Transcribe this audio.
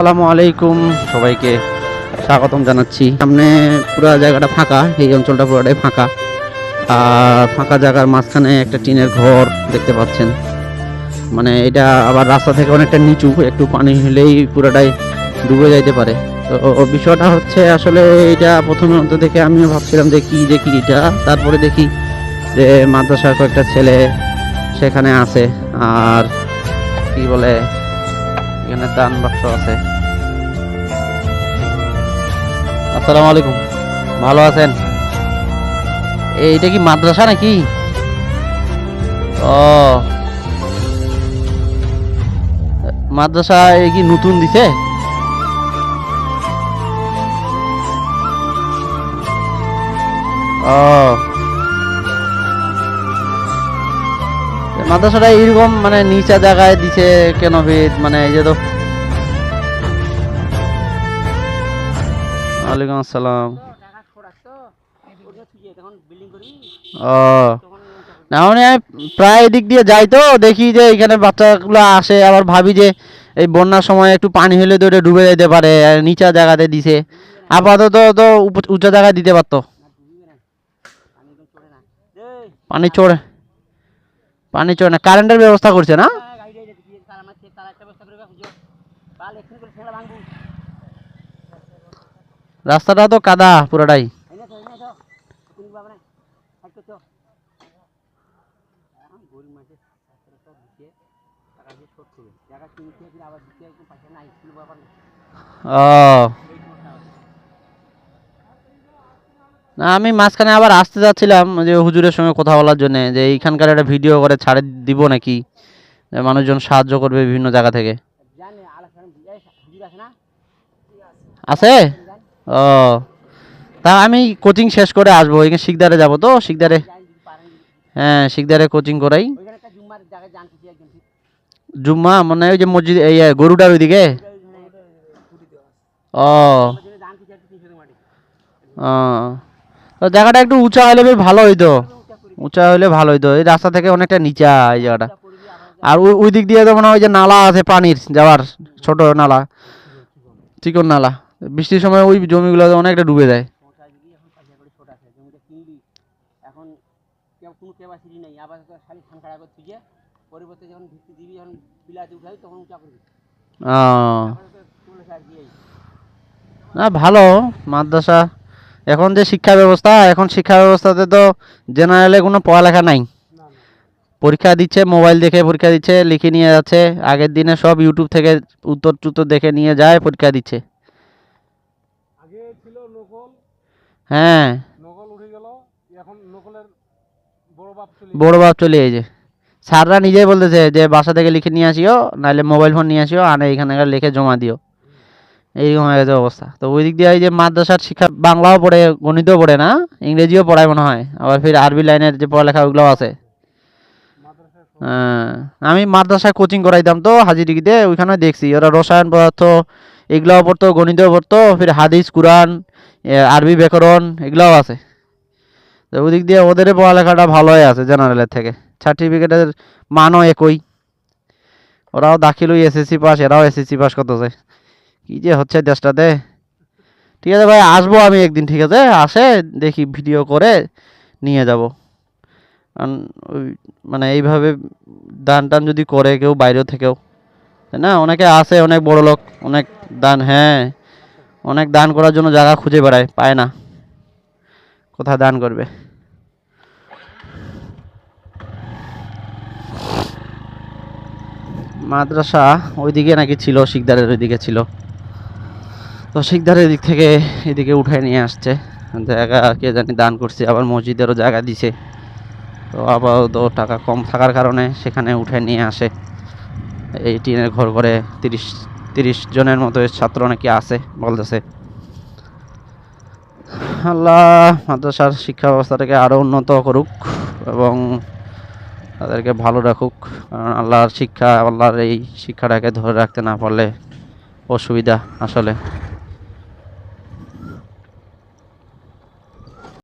আসসালামু আলাইকুম। সবাইকে স্বাগতম জানাচ্ছি। সামনে পুরো জায়গাটা ফাঁকা, এই অঞ্চলটা পুরোটাই ফাঁকা। আর ফাঁকা জায়গার মাঝখানে একটা টিনের ঘর দেখতে পাচ্ছেন। মানে এটা আবার রাস্তা থেকে অনেকটা নিচু, একটু পানি হলেই পুরোটাই ডুবে যাইতে পারে। তো বিষয়টা হচ্ছে আসলে এটা প্রথমে অন্ত দেখে আমিও ভাবছিলাম যে কি যে এটা। তারপরে দেখি যে মাদ্রাসার কয়েকটা ছেলে সেখানে আছে। আর কি বলে এখানে দান বাক্স আছে। আসসালামু আলাইকুম। ভালো আছেন? এইটা কি মাদ্রাসা নাকি? ও। মাদ্রাসা কি নতুন দিছে? ও। মাদ্রাসাটা এইরকম মানে নিচা জায়গায় দিছে কেন ভিত মানে এই যে তো। ওয়ালাইকুম আসসালাম। ও। না মানে আমি প্রায় দিক দিয়ে যাই তো দেখি যে এখানে বাচ্চাগুলো আসে আবার ভাবি যে এই বন্যার সময় একটু পানি হলে তো এটা ডুবে যেতে পারে আর নিচা জায়গাতে দিছে। আপাতত তো উঁচা জায়গায় দিতে পারতো। পানি চড়ে। পানি চড়ে না কারেন্টের ব্যবস্থা করছে না? রাস্তাটা তো কাদা পুরোটাই। ও। না আমি মাঝখানে আবার আসতে যাচ্ছিলাম যে হুজুরের সঙ্গে কথা বলার জন্য যে এইখানকার একটা ভিডিও করে ছাড়ে দিব নাকি? মানুষজন সাহায্য করবে বিভিন্ন জায়গা থেকে। আছে ও তা আমি কোচিং শেষ করে আসব এখানে শিকদারে যাব তো শিকদারে। হ্যাঁ শিকদারে কোচিং করাই। জুম্মা মনে হয় ওই যে মসজিদ এই গরুটার ওইদিকে? ও। ও। জায়গাটা একটু উঁচা হলে বেশ ভালো হইতো। উঁচা হলে ভালো হইতো। এই রাস্তা থেকে অনেকটা নিচা এই জায়গাটা। আর ওই ওই দিক দিয়ে তো মনে হয় ওই যে নালা আছে পানির যাওয়ার ছোট নালা চিকন নালা। বৃষ্টির সময় ওই জমিগুলো অনেকটা ডুবে যায়। এখন কোনো কেবাসিটি নেই। আবার খালি ধান কাটা করে তুই পরিবর্তে যখন ভিত্তি দিবি যখন বিলাতে উঠাবি তখন উঁচা করবি। ও। তারপরে তো চলেছে আর কি এই না ভালো। মাদ্রাসা এখন যে শিক্ষা ব্যবস্থা এখন শিক্ষা ব্যবস্থাতে তো জেনারেলে কোনো পড়ালেখা নাই। পরীক্ষা দিচ্ছে মোবাইল দেখে পরীক্ষা দিচ্ছে লিখে নিয়ে যাচ্ছে। আগের দিনে সব ইউটিউব থেকে উত্তর টুত্তর দেখে নিয়ে যায় পরীক্ষা দিচ্ছে। হ্যাঁ। বড় বাপ চলে এসেছে স্যাররা নিজেই বলতেছে যে বাসা থেকে লিখে নিয়ে আসিও নাহলে মোবাইল ফোন নিয়ে আসিও আনে এখানে লিখে জমা দিও। এইরকম হয়ে গেছে অবস্থা। তো ওই দিক দিয়ে যে মাদ্রাসার শিক্ষা বাংলাও পড়ে গণিতও পড়ে না ইংরেজিও পড়ায় মনে হয়। আবার ফির আরবি লাইনের যে পড়ালেখা ওগুলো আছে। হ্যাঁ, আমি মাদ্রাসায় কোচিং করাইতাম তো হাজিরিতে ওইখানে দেখছি। ওরা রসায়ন পদার্থ এগুলাও পড়তো গণিতও পড়তো ফির হাদিস কুরআন আরবি ব্যাকরণ এগুলাও আছে। তো ওদিক দিয়ে ওদের পড়ালেখাটা ভালোই আছে জেনারেলের থেকে। সার্টিফিকেটের মানও একই। ওরাও দাখিল এসএসসি পাস এরাও এসএসসি পাস করতেছে। কি যে হচ্ছে দেশটাতে ঠিক আছে ভাই, আসব আমি একদিন, ঠিক আছে? আসে, দেখি ভিডিও করে নিয়ে যাব। কারণ ওই মানে এইভাবে দান টান যদি করে কেউ বাইরেও থেকেও, তাই না? অনেকে আসে, অনেক বড় লোক, অনেক দান হ্যাঁ অনেক দান করার জন্য জায়গা খুঁজে বেড়ায়, পায় না। কোথায় দান করবে? মাদ্রাসা ওইদিকে নাকি ছিল, শিকদারের ওইদিকে ছিল। তো শিকদারের দিক থেকে এদিকে উঠায় নিয়ে আসছে। জায়গা কে জানি দান করছে, আবার মসজিদেরও জায়গা দিছে। তো আপাতত টাকা কম থাকার কারণে সেখানে উঠে নিয়ে আসে। এই টিনের ঘর করে তিরিশ তিরিশ জনের মতো ছাত্র নাকি আছে বলতেছে। আল্লাহ, মাদ্রাসার শিক্ষা ব্যবস্থাটাকে আরও উন্নত করুক এবং তাদেরকে ভালো রাখুক। কারণ আল্লাহর শিক্ষা, আল্লাহর এই শিক্ষাটাকে ধরে রাখতে না পারলে অসুবিধা আসলে।